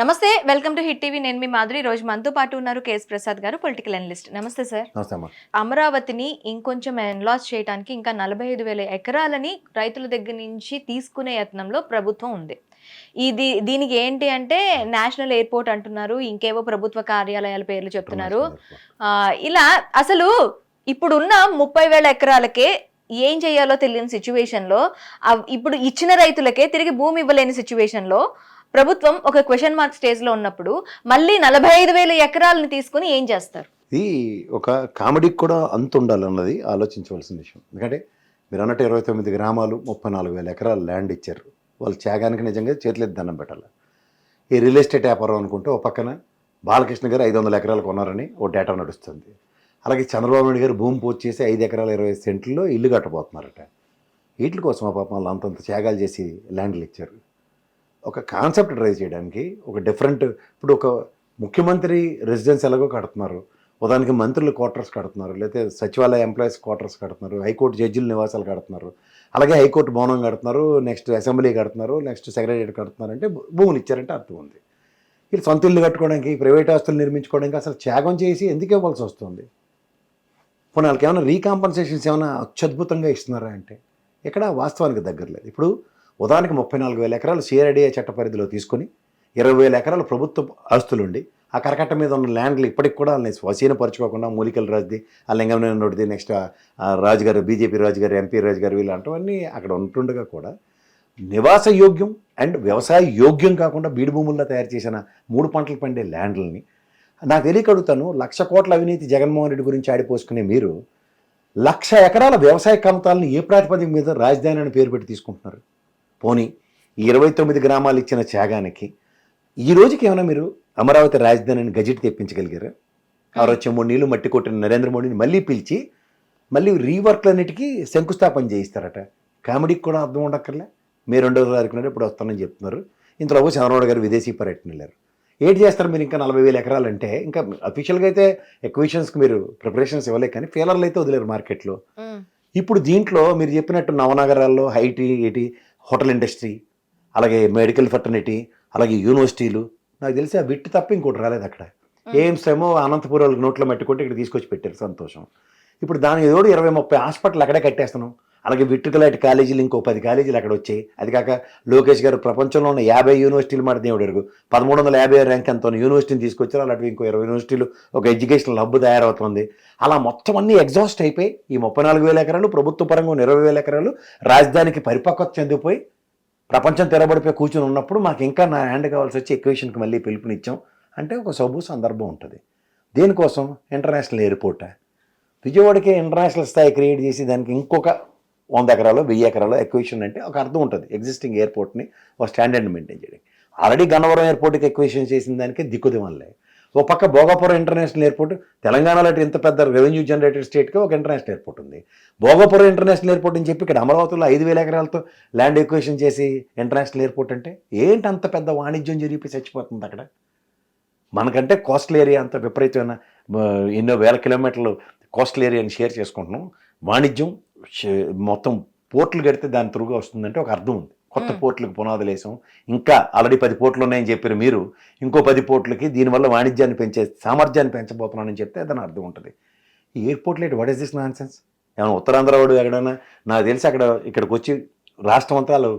నమస్తే welcome to hit TV. నేను మీ మాధురి. ఈ రోజు మనతో పాటు ఉన్నారు కేఎస్ ప్రసాద్ గారు పొలిటికల్ అనలిస్ట్. నమస్తే సార్. అమరావతిని ఇంకొంచెం ఎన్లాస్ చేయడానికి ఇంకా నలభై ఐదు వేల ఎకరాలని రైతుల దగ్గర నుంచి తీసుకునే యత్నంలో ప్రభుత్వం ఉంది. ఇది దీనికి ఏంటి అంటే నేషనల్ ఎయిర్పోర్ట్ అంటున్నారు ఇంకేవో ప్రభుత్వ కార్యాలయాల పేర్లు చెప్తున్నారు. ఇలా అసలు ఇప్పుడున్న ముప్పై వేల ఎకరాలకే ఏం చేయాలో తెలియని సిచ్యువేషన్లో ఇప్పుడు ఇచ్చిన రైతులకే తిరిగి భూమి ఇవ్వలేని సిచ్యువేషన్లో ప్రభుత్వం ఒక క్వశ్చన్ మార్క్ స్టేజ్లో ఉన్నప్పుడు మళ్ళీ నలభై ఐదు వేల ఎకరాలను తీసుకుని ఏం చేస్తారు? ఇది ఒక కామెడీకి కూడా అంత ఉండాలన్నది ఆలోచించవలసిన విషయం. ఎందుకంటే మీరు అన్నట్టు ఇరవై తొమ్మిది గ్రామాలు ముప్పై నాలుగు వేల ఎకరాలు ల్యాండ్ ఇచ్చారు. వాళ్ళు త్యాగానికి నిజంగా చేతులెత్తి దండం పెట్టాలి. ఈ రియల్ ఎస్టేట్ వ్యాపారం అనుకుంటే ఒక పక్కన బాలకృష్ణ గారు ఐదు వందల ఎకరాలు కొన్నారని ఓ డేటా నడుస్తుంది. అలాగే చంద్రబాబు నాయుడు గారు భూమి పూర్తి చేసి ఐదు ఎకరాల ఇరవై ఐదు సెంట్లలో ఇల్లు కట్టబోతున్నారట. వీటి కోసం ఆ పాపం వాళ్ళు అంతంత త్యాగాలు చేసి ల్యాండ్లు ఇచ్చారు. ఒక కాన్సెప్ట్ డ్రైవ్ చేయడానికి ఒక డిఫరెంట్ ఇప్పుడు ఒక ముఖ్యమంత్రి రెసిడెన్స్ ఎలాగో కడుతున్నారు ఉదాహరణకి మంత్రులు క్వార్టర్స్ కడుతున్నారు లేకపోతే సచివాలయ ఎంప్లాయీస్ క్వార్టర్స్ కడుతున్నారు హైకోర్టు జడ్జిల నివాసాలు కడుతున్నారు అలాగే హైకోర్టు భవనం కడుతున్నారు నెక్స్ట్ అసెంబ్లీ కడుతున్నారు నెక్స్ట్ సెక్రటరీ కడుతున్నారు అంటే భూములు ఇచ్చారంటే అర్థం ఉంది. వీళ్ళు సొంత ఇల్లు కట్టుకోవడానికి ప్రైవేట్ ఆస్తులు నిర్మించుకోవడానికి అసలు త్యాగం చేసి ఎందుకు ఇవ్వాల్సి వస్తుంది? పోనీ వాళ్ళకి ఏమైనా రీకాంపన్సేషన్స్ ఏమైనా అత్యద్భుతంగా ఇస్తున్నారా అంటే ఇక్కడ వాస్తవానికి దగ్గర లేదు ఇప్పుడు ఉదాహరణకి ముప్పై నాలుగు వేల ఎకరాలు సిఆర్డీఏ చట్ట పరిధిలో తీసుకొని ఇరవై వేల ఎకరాలు ప్రభుత్వ ఆస్తులుండి ఆ కరకట్ట మీద ఉన్న ల్యాండ్లు ఇప్పటికి కూడా వాళ్ళని స్వసీనపరచుకోకుండా మూలికల రాజుది ఆ లింగంనేని నోటిది నెక్స్ట్ రాజుగారు బీజేపీ రాజు గారు ఎంపీ రాజు గారు వీళ్ళంటవన్నీ అక్కడ ఉంటుండగా కూడా నివాస యోగ్యం అండ్ వ్యవసాయ యోగ్యం కాకుండా బీడు భూముల్లో తయారు చేసిన మూడు పంటలు పండే ల్యాండ్లని నాకు తెలియక అడుగుతాను. లక్ష కోట్ల అవినీతి జగన్మోహన్ రెడ్డి గురించి ఆడిపోసుకునే మీరు లక్ష ఎకరాల వ్యవసాయ కమతాలను ఏ ప్రాతిపదిక మీద రాజధాని అని పేరు పెట్టి తీసుకుంటున్నారు? పోనీ ఇరవై తొమ్మిది గ్రామాలు ఇచ్చిన త్యాగానికి ఈ రోజుకి ఏమైనా మీరు అమరావతి రాజధానిని గజెట్ తెప్పించగలిగారా? ఆ. వచ్చే మూడు నీళ్ళు మట్టి కొట్టిన నరేంద్ర మోడీని మళ్ళీ పిలిచి మళ్ళీ రీవర్క్లన్నిటికీ శంకుస్థాపన చేయిస్తారట. కామెడీకి కూడా అర్థం ఉండక్కర్లే. మే రెండో తారీఖున ఇప్పుడు వస్తానని చెప్తున్నారు. ఇంతలో చంద్రబాబు గారు విదేశీ పర్యటన వెళ్ళారు. ఏంటి చేస్తారు మీరు ఇంకా నలభై వేల ఎకరాలు అంటే ఇంకా అఫీషియల్గా అయితే ఎక్విషన్స్కి మీరు ప్రిపరేషన్స్ ఇవ్వలే కానీ ఫెయిలర్లు అయితే వదిలేరు మార్కెట్లో ఇప్పుడు దీంట్లో మీరు చెప్పినట్టు నవనగరాల్లో ఐటీ ఐటీ హోటల్ ఇండస్ట్రీ అలాగే మెడికల్ ఫర్టర్నిటీ అలాగే యూనివర్సిటీలు. నాకు తెలిసి ఆ విట్టి తప్ప ఇంకోటి రాలేదు అక్కడ. ఎయిమ్స్ ఏమో అనంతపురం వాళ్ళకి నోట్లో మట్టి కొట్టి ఇక్కడ తీసుకొచ్చి పెట్టారు సంతోషం. ఇప్పుడు దానికి తోడు ఇరవై ముప్పై హాస్పిటల్ అక్కడే కట్టేస్తున్నాం. అలాగే విట్టుకలాంటి కాలేజీలు ఇంకో పది కాలేజీలు అక్కడ వచ్చాయి. అది కాక లోకేష్ గారు ప్రపంచంలో ఉన్న యాభై యూనివర్సిటీలు మాట దేవుడు అడుగు. పదమూడు వందల యాభై ర్యాంక్ ఎంతో యూనివర్సిటీని తీసుకొచ్చారు. అలాంటివి ఇంకో ఇరవై యూనివర్సిటీలు ఒక ఎడ్యుకేషనల్ హబ్ తయారవుతుంది. అలా మొత్తం అన్ని ఎగ్జాస్ట్ అయిపోయి ఈ ముప్పై నాలుగు వేల ఎకరాలు ప్రభుత్వ పరంగా ఉన్న ఇరవై వేల ఎకరాలు రాజధానికి పరిపక్వత చెందిపోయి ప్రపంచం తెరబడిపోయి కూర్చుని ఉన్నప్పుడు మాకు ఇంకా నా హ్యాండ్ కావాల్సి వచ్చి ఎక్వేషన్కి మళ్ళీ పిలుపునిచ్చాం. అంటే ఒక సబు సందర్భం ఉంటుంది. దేనికోసం? ఇంటర్నేషనల్ ఎయిర్పోర్టా? విజయవాడకి ఇంటర్నేషనల్ స్థాయి క్రియేట్ చేసి దానికి ఇంకొక వంద ఎకరాలు వెయ్యి ఎకరాలు ఎక్వేషన్ అంటే ఒక అర్థం ఉంటుంది. ఎగ్జిస్టింగ్ ఎయిర్పోర్ట్ని ఒక స్టాండర్డ్ మెయింటైన్ చేయడం ఆల్రెడీ గన్నవరం ఎయిర్పోర్ట్కి ఎక్వేషన్ చేసిన దానికి దిక్కుదిమల్లే ఒక పక్క భోగాపురం ఇంటర్నేషనల్ ఎయిర్పోర్ట్ తెలంగాణలో ఇంత పెద్ద రెవెన్యూ జనరేటెడ్ స్టేట్కి ఒక ఇంటర్నేషనల్ ఎయిర్పోర్ట్ ఉంది. భోగాపురం ఇంటర్నేషనల్ ఎయిర్పోర్ట్ అని చెప్పి ఇక్కడ అమరావతిలో ఐదు వేల ఎకరాలతో ల్యాండ్ ఎక్వేషన్ చేసి ఇంటర్నేషనల్ ఎయిర్పోర్ట్ అంటే ఏంటి అంత పెద్ద వాణిజ్యం జరిపి చచ్చిపోతుంది అక్కడ? మనకంటే కోస్టల్ ఏరియా అంత విపరీతమైన ఎన్నో వేల కిలోమీటర్లు కోస్టల్ ఏరియాని షేర్ చేసుకుంటున్నాం. వాణిజ్యం మొత్తం పోర్ట్లు కడితే దాని త్రూగా వస్తుందంటే ఒక అర్థం ఉంది. కొత్త. పోర్ట్లకు పునాదులు వేసాం. ఇంకా ఆల్రెడీ పది పోర్ట్లు ఉన్నాయని చెప్పారు మీరు. ఇంకో పది పోర్ట్లకి దీనివల్ల వాణిజ్యాన్ని పెంచే సామర్థ్యాన్ని పెంచబోతున్నానని చెప్తే దాని అర్థం ఉంటుంది. ఈ ఎయిర్పోర్ట్లో what is this nonsense ఏమైనా ఉత్తరాంధ్ర వాడు ఎక్కడైనా నాకు తెలిసి అక్కడ ఇక్కడికి వచ్చి రాష్ట్రం అంతా వాళ్ళు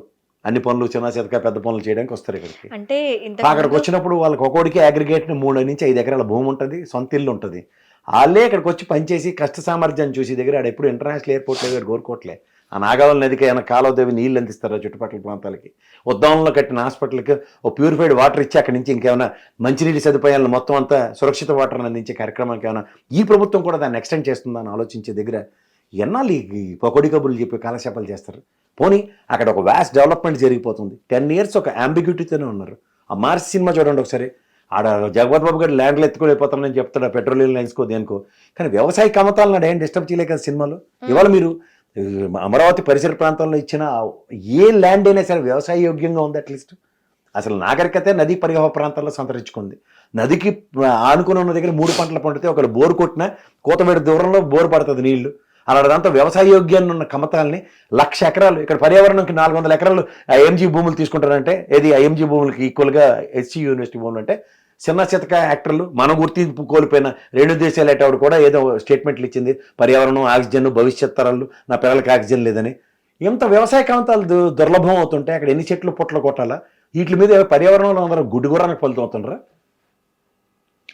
అన్ని పనులు చిన్న చితక పెద్ద పనులు చేయడానికి వస్తారు ఇక్కడికి. అంటే అక్కడికి వచ్చినప్పుడు వాళ్ళకి ఒక్కోడికి అగ్రిగేట్ మూడు నుంచి ఐదు ఎకరాల భూమి ఉంటుంది సొంత ఇల్లు ఉంటుంది. వాళ్ళే ఇక్కడికి వచ్చి పనిచేసి కష్ట సామర్థ్యాన్ని చూసి దగ్గర ఆడ ఎప్పుడు ఇంటర్నేషనల్ ఎయిర్పోర్ట్ లేదు కోరుకోవట్లే ఆ నాగావళి నదికి ఏమైనా కాలువదేవి నీళ్ళు అందిస్తారా చుట్టుపక్కల ప్రాంతాలకి? ఉద్దామంలో కట్టిన హాస్పిటల్కి ఓ ప్యూరిఫైడ్ వాటర్ ఇచ్చి అక్కడి నుంచి ఇంకేమైనా మంచినీటి సదుపాయాలను మొత్తం అంతా సురక్షిత వాటర్ని అందించే కార్యక్రమానికి ఏమైనా ఈ ప్రభుత్వం కూడా దాన్ని ఎక్స్టెండ్ చేస్తుందని ఆలోచించే దగ్గర ఎన్నాళ్ళు ఈ పకోడి కబుర్లు చెప్పి కాలశాపాలు చేస్తారు? పోనీ అక్కడ ఒక వ్యాస్ డెవలప్మెంట్ జరిగిపోతుంది. టెన్ ఇయర్స్ ఒక అంబిగ్యూటీతోనే ఉన్నారు. ఆ మార్స్ సినిమా చూడండి ఒకసారి. ఆడ జగపతి బాబు గారు ల్యాండ్లు ఎత్తుకొని వెళ్ళిపోతానని చెప్తాడు పెట్రోలియం లైన్స్కో దేనికో. కానీ వ్యవసాయ కమతాలను నాడు ఏం డిస్టర్బ్ చేయలే కదా సినిమాలో? ఇవాళ మీరు అమరావతి పరిసర ప్రాంతంలో ఇచ్చిన ఏ ల్యాండ్ అయినా సరే వ్యవసాయ యోగ్యంగా ఉంది అట్లీస్ట్ అసలు నాగరికతే నదీ పరివాహ ప్రాంతాల్లో సంతరించుకుంది. నదికి ఆనుకుని ఉన్న దగ్గర మూడు పంటలు పండితే ఒకడు బోరు కొట్టినా కోతమేడు దూరంలో బోరు పడుతుంది నీళ్ళు. అలాంటి వ్యవసాయ యోగ్యాన్ని ఉన్న కమతాల్ని లక్ష ఎకరాలు ఇక్కడ పర్యావరణంకి నాలుగు వందల ఎకరాలు ఐఎంజీ భూములు తీసుకుంటారంటే ఏది ఐఎంజీ భూములకి ఈక్వల్గా హెచ్సి యూనివర్సిటీ భూములు అంటే చిన్న చితక యాక్టర్లు మన గుర్తింపు కోల్పోయిన రెండు దేశాలు ఆవిడ కూడా ఏదో స్టేట్మెంట్లు ఇచ్చింది పర్యావరణం ఆక్సిజన్ భవిష్యత్ తరాలు నా పిల్లలకి ఆక్సిజన్ లేదని. ఎంత వ్యవసాయ కాంతాలు దు- దుర్లభం అవుతుంటే అక్కడ ఎన్ని చెట్లు పుట్టలు కొట్టాలా? వీటి మీద పర్యావరణంలో అందరూ గుడ్డుగురానికి ఫలితం అవుతుండ్రా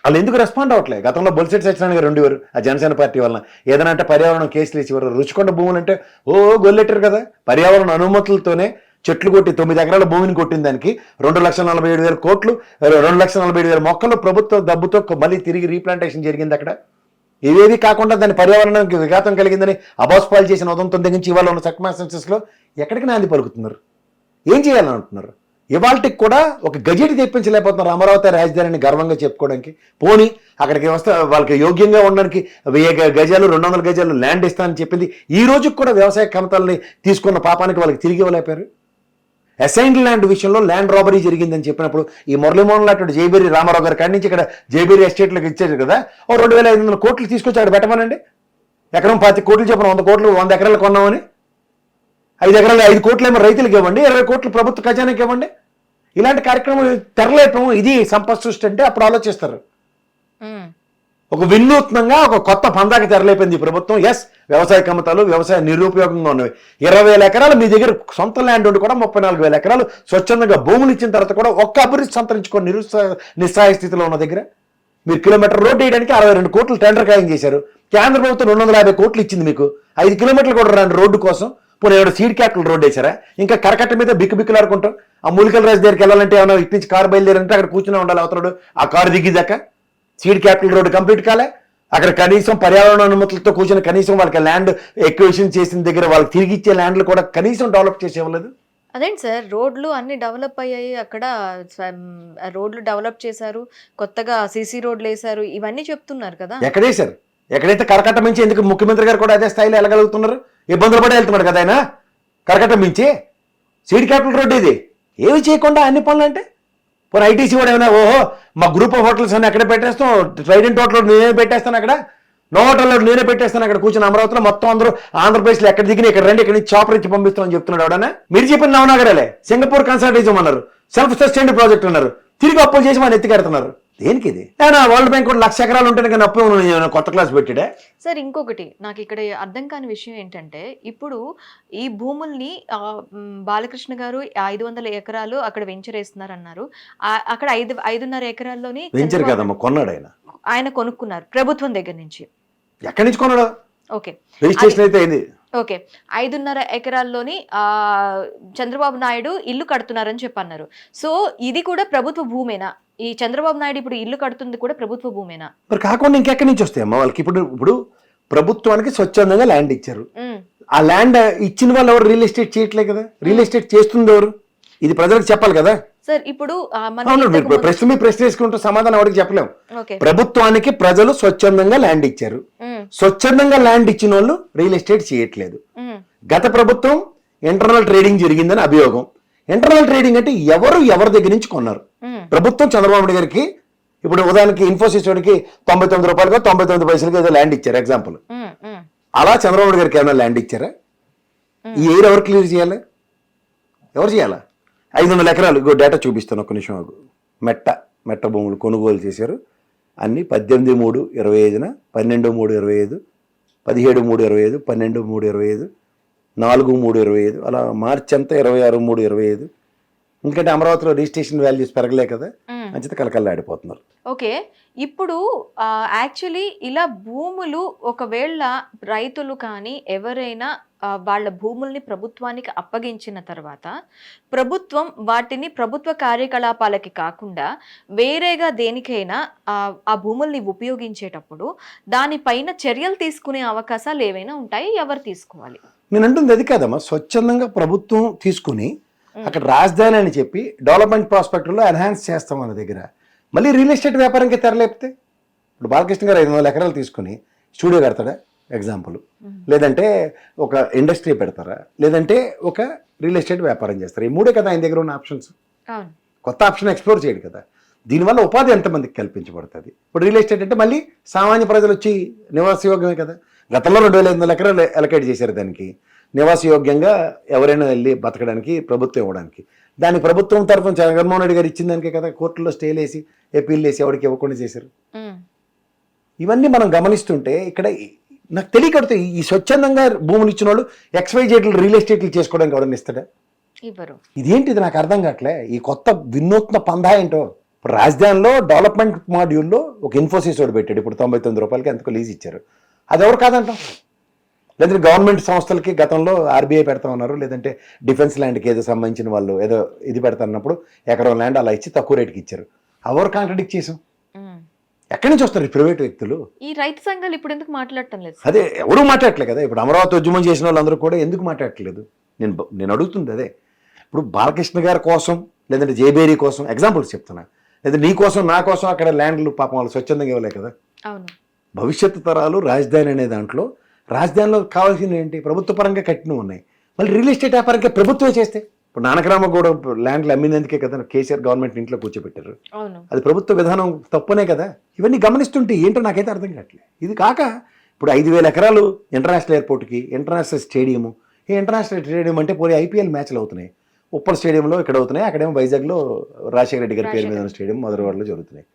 వాళ్ళు ఎందుకు రెస్పాండ్ అవ్వట్లే గతంలో బొలిసెట్ సత్యనారాయణ గారు ఉండేవారు ఆ జనసేన పార్టీ వలన. ఏదైనా అంటే పర్యావరణం కేసులు వేసేవారు రుచికొండ భూములు అంటే ఓ గొల్లెట్టారు కదా. పర్యావరణ అనుమతులతోనే చెట్లు కొట్టి తొమ్మిది ఎకరాల భూమిని కొట్టిన దానికి రెండు లక్షల నలభై ఏడు వేల కోట్లు రెండు లక్షల నలభై ఏడు వేల మొక్కలు ప్రభుత్వ డబ్బుతో మళ్ళీ తిరిగి రీప్లాంటేషన్ జరిగింది అక్కడ. ఇవేవి కాకుండా దాని పర్యావరణానికి విఘాతం కలిగిందని అబాస్పాలు చేసిన ఉదంతం దగ్గర నుంచి ఇవాళ ఉన్న సక్మాసెన్సెస్లో ఎక్కడికి నాంది పలుకుతున్నారు? ఏం చేయాలని అంటున్నారు ఇవాళకి కూడా ఒక గజెట్ తెప్పించలేకపోతున్నారు అమరావతి రాజధానిని గర్వంగా చెప్పుకోవడానికి. పోనీ అక్కడికి వస్తే వాళ్ళకి యోగ్యంగా ఉండడానికి వెయ్యి గజాలు రెండు వందల గజాలు ల్యాండ్ ఇస్తానని చెప్పింది. ఈ రోజుకి కూడా వ్యవసాయ క్షమతల్ని తీసుకున్న పాపానికి వాళ్ళకి తిరిగి ఇవ్వలేపారు అసైన్డ్ ల్యాండ్ విషయంలో ల్యాండ్ రాబరీ జరిగిందని చెప్పినప్పుడు ఈ మురళీమోహన్ లాంటి జైబేరి రామారావు గారి కాడి నుంచి ఇక్కడ జైబేరి ఎస్టేట్లకు ఇచ్చారు కదా. ఓ రెండు వేల ఐదు వందల కోట్లు తీసుకొచ్చి అక్కడ పెట్టమనండి. ఎకరం పాతి కోట్లు చెప్పిన వంద కోట్లు వంద ఎకరాలు కొన్నామని. ఐదు ఎకరాలు ఐదు కోట్లు ఏమో రైతులకు ఇవ్వండి ఇరవై కోట్లు ప్రభుత్వ ఖజానాకి ఇవ్వండి. ఇలాంటి కార్యక్రమం తెరలేపం ఇది సంపద సృష్టి అంటే అప్పుడు ఆలోచిస్తారు. ఒక వినూత్నంగా ఒక కొత్త పందాకి తెరలేపింది ఈ ప్రభుత్వం. ఎస్ వ్యవసాయ కమతాలు వ్యవసాయ నిరుపయోగంగా ఉన్నవి. ఇరవై వేల ఎకరాలు మీ దగ్గర సొంత ల్యాండ్ ఉండి కూడా ముప్పై నాలుగు వేల ఎకరాలు స్వచ్ఛందంగా భూములు ఇచ్చిన తర్వాత కూడా ఒక్క అభివృద్ధి సంతరించుకొని నిరుత్సాహ నిస్సహాయ స్థితిలో ఉన్న దగ్గర మీరు కిలోమీటర్ రోడ్డు వేయడానికి అరవై రెండు కోట్లు టెండర్ ఖాయం చేశారు. కేంద్ర ప్రభుత్వం రెండు వందల యాభై కోట్లు ఇచ్చింది మీకు. ఐదు కిలోమీటర్లు కూడా రండి రోడ్డు కోసం పోనీ ఏడు సీడ్ క్యాపిటల్ రోడ్ వేశారా? ఇంకా కరకట్ట మీద బిక్కు బిక్కులాడుకుంటాం ఆ మూలికల రాజు దగ్గరికి వెళ్ళాలంటే ఏమైనా ఇటు నుంచి కారు బయలుదేరంటే అక్కడ కూర్చుని ఉండాలి అవతలడు. ఆ కారు దిగిదాకా సీడ్ క్యాపిటల్ రోడ్ కంప్లీట్ కాలే. అక్కడ కనీసం పర్యావరణ అనుమతులతో కూర్చొని కనీసం వాళ్ళకి ల్యాండ్ ఎక్వేషన్ చేసిన దగ్గర వాళ్ళకి తిరిగి ఇచ్చే ల్యాండ్లు కూడా కనీసం డెవలప్ చేసేవ్వలేదు అదేంటి సార్? రోడ్లు అన్ని డెవలప్ అయ్యాయి. అక్కడ రోడ్లు డెవలప్ చేశారు. కొత్తగా సీసీ రోడ్లు వేశారు. ఇవన్నీ చెప్తున్నారు కదా. ఎక్కడేశారు ఎక్కడైతే కరకట్ట మించి ఎందుకు ముఖ్యమంత్రి గారు కూడా అదే స్థాయిలో వెళ్ళగలుగుతున్నారు? ఇబ్బందులు పడి వెళ్తున్నాడు కదా ఆయన? కరకట్ట మించి? సీడ్ క్యాపిటల్ రోడ్ ఇది. ఏమి చేయకుండా అన్ని పనులు అంటే? పోనీ ఐటీసీ కూడా ఏమైనా ఓహో మా గ్రూప్ ఆఫ్ హోటల్స్ అన్నీ అక్కడే పెట్టేస్తాం ట్రైడెంట్ హోటల్ నేనే పెట్టేస్తాను అక్కడ నో హోటల్లో నేనే పెట్టేస్తాను అక్కడ కూర్చొని అమరావతిలో మొత్తం అందరూ ఆంధ్రప్రదేశ్లో ఎక్కడ దిగిన ఇక్కడ రండి ఇక్కడ నుంచి చాపర్ ఇచ్చి పంపిస్తామని చెప్తున్నాడు ఎవడన్నా? మీరు చెప్పిన నవనగరాలే. సింగపూర్ కన్సల్టేజం అన్నారు. సెల్ఫ్ సస్టైన్డ్ ప్రాజెక్ట్ అన్నారు. తిరిగి అప్పులు చేసి మన ఎత్తికెడుతున్నారు దేనికి ఇది వరల్డ్ బ్యాంక్ కూడా లక్ష ఎకరాలు ఉంటేనే కానీ అప్పు కొత్త క్లాస్ పెట్టాడే. సార్ ఇంకొకటి. నాకు ఇక్కడ అర్థం కాని విషయం ఏంటంటే ఇప్పుడు ఈ భూముల్ని బాలకృష్ణ గారు ఐదు వందల ఎకరాలు అక్కడ వెంచర్ వేస్తున్నారు అన్నారు అక్కడ ఐదు ఐదున్నర ఎకరాల్లోని వెంచర్ కదమ్మా కొన్నాడు ఆయన. ఆయన కొనుక్కున్నారు ప్రభుత్వం దగ్గర నుంచి. ఎక్కడి నుంచి కొన్నాడు? ఓకే. రిజిస్ట్రేషన్ అయితే అయింది. ఓకే. ఐదున్నర ఎకరాల్లోని ఆ, చంద్రబాబు నాయుడు ఇల్లు కడుతున్నారని చెప్పన్నారు. సో ఇది కూడా ప్రభుత్వ భూమేనా? ఈ చంద్రబాబు నాయుడు ఇప్పుడు ఇల్లు కడుతుంది కూడా ప్రభుత్వ భూమేనా? మరి కాకుండా ఇంకెక్కడి నుంచి వస్తాయి అమ్మా? వాళ్ళకి ఇప్పుడు ఇప్పుడు ప్రభుత్వానికి స్వచ్ఛందంగా ల్యాండ్ ఇచ్చారు. ఆ ల్యాండ్ ఇచ్చిన వాళ్ళు ఎవరు? రియల్ ఎస్టేట్ చేయట్లే కదా. రియల్ ఎస్టేట్ చేస్తుంది ఎవరు? ఇది ప్రజలకు చెప్పాలి కదా. సార్ ఇప్పుడు ప్రశ్న మీ ప్రశ్న వేసుకుంటూ సమాధానం ఎవరికి చెప్పలేం. ఓకే. ప్రభుత్వానికి ప్రజలు స్వచ్ఛందంగా ల్యాండ్ ఇచ్చారు. స్వచ్ఛందంగా ల్యాండ్ ఇచ్చిన వాళ్ళు రియల్ ఎస్టేట్ చేయట్లేదు గత ప్రభుత్వం ఇంటర్నల్ ట్రేడింగ్ జరిగిందని అభియోగం. ఇంటర్నల్ ట్రేడింగ్ అంటే ఎవరు ఎవరి దగ్గర నుంచి కొన్నారు? ప్రభుత్వం చంద్రబాబు నాయుడు గారికి ఇప్పుడు ఉదాహరణకి ఇన్ఫోసిస్ వాడికి తొంభై తొమ్మిది రూపాయలుగా తొంభై తొమ్మిది పైసలకి ఏదో ల్యాండ్ ఇచ్చారు ఎగ్జాంపుల్. అలా చంద్రబాబు నాయుడు గారికి ఏమైనా ల్యాండ్ ఇచ్చారా? ఈ ఎయిర్ ఎవరు క్లియర్ చేయాలి? ఎవరు చేయాలా? ఐదు వందల ఎకరాలు ఇగో డేటా చూపిస్తాను ఒక్క నిమిషం. మెట్ట మెట్ట భూములు కొనుగోలు చేశారు. అన్ని పద్దెనిమిది మూడు ఇరవై ఐదున పన్నెండు మూడు ఇరవై ఐదు పదిహేడు మూడు ఇరవై ఐదు పన్నెండు మూడు ఇరవై ఐదు నాలుగు మూడు ఇరవై ఐదు. అలా మార్చి అంతా ఇరవై ఆరు మూడు ఇరవై ఐదు. ఎందుకంటే అమరావతిలో రిజిస్ట్రేషన్ వాల్యూస్ పెరగలే కదా. అంచేత కలకల్లాడిపోతున్నారు ఓకే. ఇప్పుడు యాక్చువల్లీ ఇలా భూములు ఒకవేళ రైతులు కానీ ఎవరైనా వాళ్ళ భూముల్ని ప్రభుత్వానికి అప్పగించిన తర్వాత ప్రభుత్వం వాటిని ప్రభుత్వ కార్యకలాపాలకి కాకుండా వేరేగా దేనికైనా ఆ భూముల్ని ఉపయోగించేటప్పుడు దానిపైన చర్యలు తీసుకునే అవకాశాలు ఏవైనా ఉంటాయి? ఎవరు తీసుకోవాలి? నేను అంటుంది అది కాదమ్మా స్వచ్ఛందంగా ప్రభుత్వం తీసుకుని అక్కడ రాజధాని అని చెప్పి డెవలప్మెంట్ ప్రాస్పెక్ట్లో ఎన్హాన్స్ చేస్తాం మన దగ్గర. మళ్ళీ రియల్ ఎస్టేట్ వ్యాపారంకి తెరలేపితే ఇప్పుడు బాలకృష్ణ గారు ఐదు వందల ఎకరాలు తీసుకుని స్టూడియో కడతాడా? ఎగ్జాంపుల్ లేదంటే ఒక ఇండస్ట్రీ పెడతారా? లేదంటే ఒక రియల్ ఎస్టేట్ వ్యాపారం చేస్తారు? ఈ మూడే కదా ఆయన దగ్గర ఉన్న ఆప్షన్స్ కొత్త ఆప్షన్ ఎక్స్ప్లోర్ చేయడు కదా. దీనివల్ల ఉపాధి ఎంతమందికి కల్పించబడుతుంది? ఇప్పుడు రియల్ ఎస్టేట్ అంటే మళ్ళీ సామాన్య ప్రజలు వచ్చి నివాసయోగ్యమే కదా. గతంలో రెండు వేల ఐదు వందల ఎకరాలు అలకేట్ చేశారు దానికి. నివాసయోగ్యంగా ఎవరైనా వెళ్ళి బతకడానికి ప్రభుత్వం ఇవ్వడానికి. దానికి ప్రభుత్వం తరఫున జగన్మోహన్ రెడ్డి గారు ఇచ్చిన దానికే కదా కోర్టులో స్టేలు వేసి ఎప్పీల్ వేసి ఎవరికి ఇవ్వకుండా చేశారు. ఇవన్నీ మనం గమనిస్తుంటే ఇక్కడ నాకు తెలియకడితే ఈ స్వచ్ఛందంగా భూములు ఇచ్చిన వాళ్ళు ఎక్స్వైజేట్లు రియల్ ఎస్టేట్లు చేసుకోవడానికి ఎవరైనా ఇస్తాడా? ఇదేంటిది నాకు అర్థం కావట్లే? ఈ కొత్త వినూత్న పందా ఏంటో? ఇప్పుడు రాజధానిలో డెవలప్మెంట్ మాడ్యూల్లో ఒక ఇన్ఫోసిస్ ఒకటి పెట్టాడు. ఇప్పుడు తొంభై తొమ్మిది రూపాయలకి ఎంతకో లీజ్ ఇచ్చారు. అది ఎవరు కాదంటాం లేదంటే గవర్నమెంట్ సంస్థలకి గతంలో ఆర్బీఐ పెడతా ఉన్నారు లేదంటే డిఫెన్స్ ల్యాండ్కి ఏదో సంబంధించిన వాళ్ళు ఏదో ఇది పెడతాన్నప్పుడు ఎకరం ల్యాండ్ అలా ఇచ్చి తక్కువ రేటుకి ఇచ్చారు. ఎవరు కాంట్రడిక్ట్ చేసాం. ఎక్కడి నుంచి వస్తారు ప్రైవేట్ వ్యక్తులు? ఈ రైతు సంఘాలు ఇప్పుడు ఎందుకు మాట్లాడటం లేదు? అదే ఎవరు మాట్లాడట్లేదు కదా. ఇప్పుడు అమరావతి ఉద్యమం చేసిన వాళ్ళందరూ కూడా ఎందుకు మాట్లాడట్లేదు? నేను నేను అడుగుతుంది అదే. ఇప్పుడు బాలకృష్ణ గారి కోసం లేదంటే జేబేరీ కోసం ఎగ్జాంపుల్స్ చెప్తున్నా. లేదా నీ కోసం నా కోసం అక్కడ ల్యాండ్లు పాపం వాళ్ళు స్వచ్ఛందంగా ఇవ్వలే కదా. అవును. భవిష్యత్తు తరాలు రాజధాని అనే దాంట్లో రాజధానిలో కావాల్సింది ఏంటి? ప్రభుత్వ పరంగా కట్టినవి ఉన్నాయి. మళ్ళీ రియల్ ఎస్టేట్ వ్యాపారంగా ప్రభుత్వమే చేస్తే. ఇప్పుడు నానకరామగూడ ల్యాండ్లు అమ్మినందుకే కదా కేసీఆర్ గవర్నమెంట్ ఇంట్లో కూర్చోబెట్టారు. అది ప్రభుత్వ విధానం తప్పునే కదా. ఇవన్నీ గమనిస్తుంటే ఏంటో నాకైతే అర్థం కావట్లేదు. ఇది కాక ఇప్పుడు ఐదు వేల ఎకరాలు ఇంటర్నేషనల్ ఎయిర్పోర్ట్కి ఇంటర్నేషనల్ స్టేడియము. ఈ ఇంటర్నేషనల్ స్టేడియం అంటే పోయి ఐపీఎల్ మ్యాచ్లు అవుతున్నాయి. ఉప్పల్ స్టేడియంలో ఇక్కడ అవుతున్నాయి. అక్కడేమో వైజాగ్లో రాజశేఖర రెడ్డి గారి పేరు మీద ఉన్న స్టేడియం మధురవాడలో జరుగుతున్నాయి.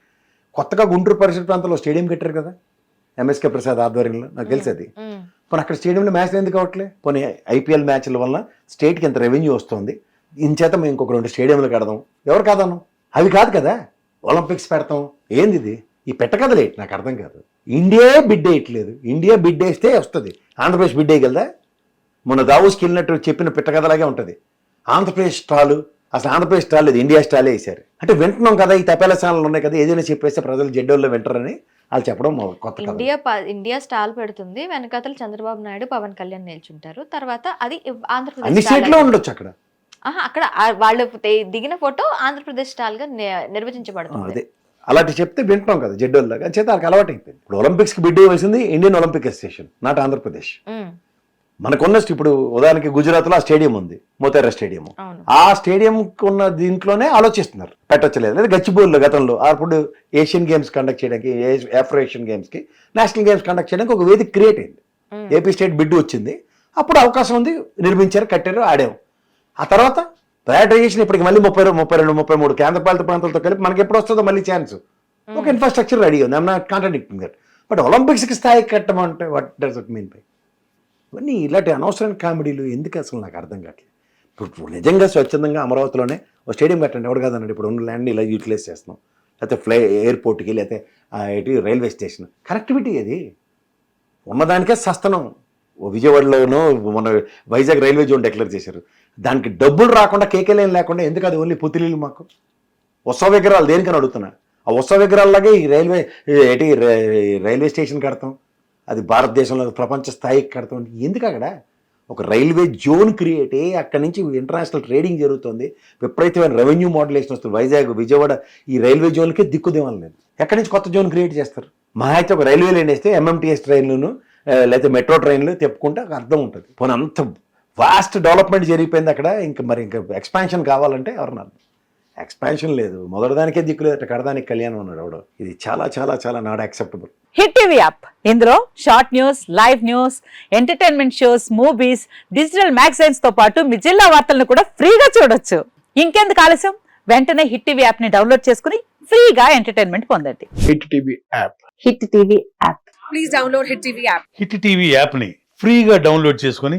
కొత్తగా గుంటూరు పరిసర ప్రాంతంలో స్టేడియం కట్టారు కదా. ఎంఎస్కే ప్రసాద్ ఆధ్వర్యంలో నాకు తెలుసు అది ఉమ్, పోనీ అక్కడ స్టేడియంలో మ్యాచ్లు ఎందుకు అవట్లే పోనీ ఐపీఎల్ మ్యాచ్ల వల్ల స్టేట్కి ఎంత రెవెన్యూ వస్తుంది. ఇంచేత మేము ఇంకొక రెండు స్టేడియంలు కడదాం. ఎవరు కాదను? అవి కాదు కదా. ఒలింపిక్స్ పెడతాం. ఏంది ఇది? ఈ పెట్టకదలే. నాకు అర్థం కాదు. ఇండియా బిడ్ వేయట్లేదు. ఇండియా బిడ్ వేస్తే వస్తుంది. ఆంధ్రప్రదేశ్ బిడ్ వేయగలదా? మొన్న దావూస్కి వెళ్ళినట్టు చెప్పిన పెట్టకథలాగే ఉంటుంది. ఆంధ్రప్రదేశ్ స్టాలు. అసలు ఆంధ్రప్రదేశ్ స్టాల్ లేదు. ఇండియా స్టాలే వేశారు. అంటే వింటున్నాం కదా ఈ తపేల ఛానల్ ఉన్నాయి కదా ఏదైనా చెప్పేస్తే ప్రజలు జడ్డోల్లో వింటారని. వాళ్ళు చెప్పడం కొత్త ఇండియా ఇండియా స్టాల్ పెడుతుంది. వెనకాతలు చంద్రబాబు నాయుడు పవన్ కళ్యాణ్ నిల్చుంటారు. తర్వాత అది అన్ని ఆంధ్రప్రదేశ్ స్టేట్లో ఉండొచ్చు అక్కడ. అక్కడ వాళ్ళు దిగిన ఫోటో ఆంధ్రప్రదేశ్ స్టాల్గా నిర్వచించబడుతుంది. అదే. అలాంటి చెప్తే వింటాం కదా జడ్డోల్లాగా చేత వాళ్ళకి అలవాటు అయిపోయింది ఇప్పుడు ఒలింపిక్స్కి బిడ్ వేసింది Indian Olympic Association not Andhra Pradesh. మనకున్న ఇప్పుడు ఉదాహరణకి గుజరాత్లో ఆ స్టేడియం ఉంది మోతేరా స్టేడియం. ఆ స్టేడియం ఉన్న దీంట్లోనే ఆలోచిస్తున్నారు. పెట్టొచ్చలేదు. లేదా గచ్చిబౌలిలో గతంలో అప్పుడు ఏషియన్ గేమ్స్ కండక్ట్ చేయడానికి ఆఫ్రో ఏషియన్ గేమ్స్కి నేషనల్ గేమ్స్ కండక్ట్ చేయడానికి ఒక వేదిక క్రియేట్ అయింది. ఏపీ స్టేట్ బిడ్ వచ్చింది. అప్పుడు అవకాశం ఉంది నిర్మించారు కట్టారు ఆడాం ఆ తర్వాత ప్రయాటైజేషన్ ఇప్పటికి మళ్ళీ ముప్పై రెండు ముప్పై రెండు ముప్పై మూడు కేంద్రపాలిత ప్రాంతాలతో కలిపి మనకి ఎప్పుడు వస్తుందో మళ్ళీ ఛాన్స్. ఒక ఇన్ఫ్రాస్ట్రక్చర్ రెడీ ఉంది. I'm not contradicting that but ఒలింపిక్స్కి స్థాయి కట్టమంటే what does it mean by ఇవన్నీ ఇలాంటి అనవసరమైన కామెడీలు ఎందుకు అసలు నాకు అర్థం కావట్లేదు. ఇప్పుడు నిజంగా స్వచ్ఛందంగా అమరావతిలోనే ఒక స్టేడియం కట్టండి. ఎవడు కాదన్నాడు? ఇప్పుడు ఉన్న ల్యాండ్ని ఇలా యూటిలైజ్ చేస్తున్నాం. లేకపోతే ఫ్లై ఎయిర్పోర్ట్కి లేకపోతే ఆ, రైల్వే స్టేషన్. కనెక్టివిటీ అది. ఉన్నదానికే సస్తనం. ఓ విజయవాడలోనూ మన వైజాగ్ రైల్వే జోన్ డిక్లేర్ చేశారు. దానికి డబ్బులు రాకుండా కేకేలేం లేకుండా ఎందుకు అది ఓన్లీ పుత్తిలీలు మాకు? ఉత్సవ విగ్రహాలు దేనికని అడుగుతున్నా? ఆ ఉత్సవ విగ్రహాలలాగే ఈ రైల్వే ఏంటి రై- రైల్వే స్టేషన్ కడతాం. అది భారతదేశంలో ప్రపంచ స్థాయికి కడుతుంది ఎందుకు అక్కడ? ఒక రైల్వే జోన్ క్రియేట్ అయ్యి అక్కడి నుంచి ఇంటర్నేషనల్ ట్రేడింగ్ జరుగుతుంది. విపరీతమైన రెవెన్యూ మోడలేషన్ వస్తుంది. వైజాగ్ విజయవాడ ఈ రైల్వే జోన్కే దిక్కుదేవాలి లేదు. ఎక్కడి నుంచి కొత్త జోన్ క్రియేట్ చేస్తారు? మా అయితే ఒక రైల్వే లైన్ వేస్తే ఎంఎంటీఎస్ ట్రైన్లను లేకపోతే మెట్రో ట్రైన్లు తెప్పుకుంటే ఒక అర్థం ఉంటుంది. పోనీ అంత వాస్ట్ డెవలప్మెంట్ జరిగిపోయింది అక్కడ. ఇంకా మరి ఇంకా ఎక్స్పాన్షన్ కావాలంటే ఎవరన్నా ఎక్స్పాన్షన్ లేదు. మొదటిదానికే దిక్కు లేదు. కడదానికి కళ్యాణం ఉన్నాడు ఎవడో. ఇది చాలా చాలా చాలా not acceptable Hit TV app. ఇందులో short news live news entertainment shows movies digital మ్యాగజైన్స్తో పాటు మీ జిల్లా వార్తలను కూడా ఫ్రీగా చూడొచ్చు. ఇంకెందుకు ఆలస్యం? వెంటనే హిట్ టీవీ యాప్ని డౌన్లోడ్ చేసుకుని ఫ్రీగా ఎంటర్టైన్మెంట్ పొందండి. Hit TV app. Hit TV app. Please download Hit TV app. Hit TV యాప్ని ఫ్రీగా డౌన్లోడ్ చేసుకొని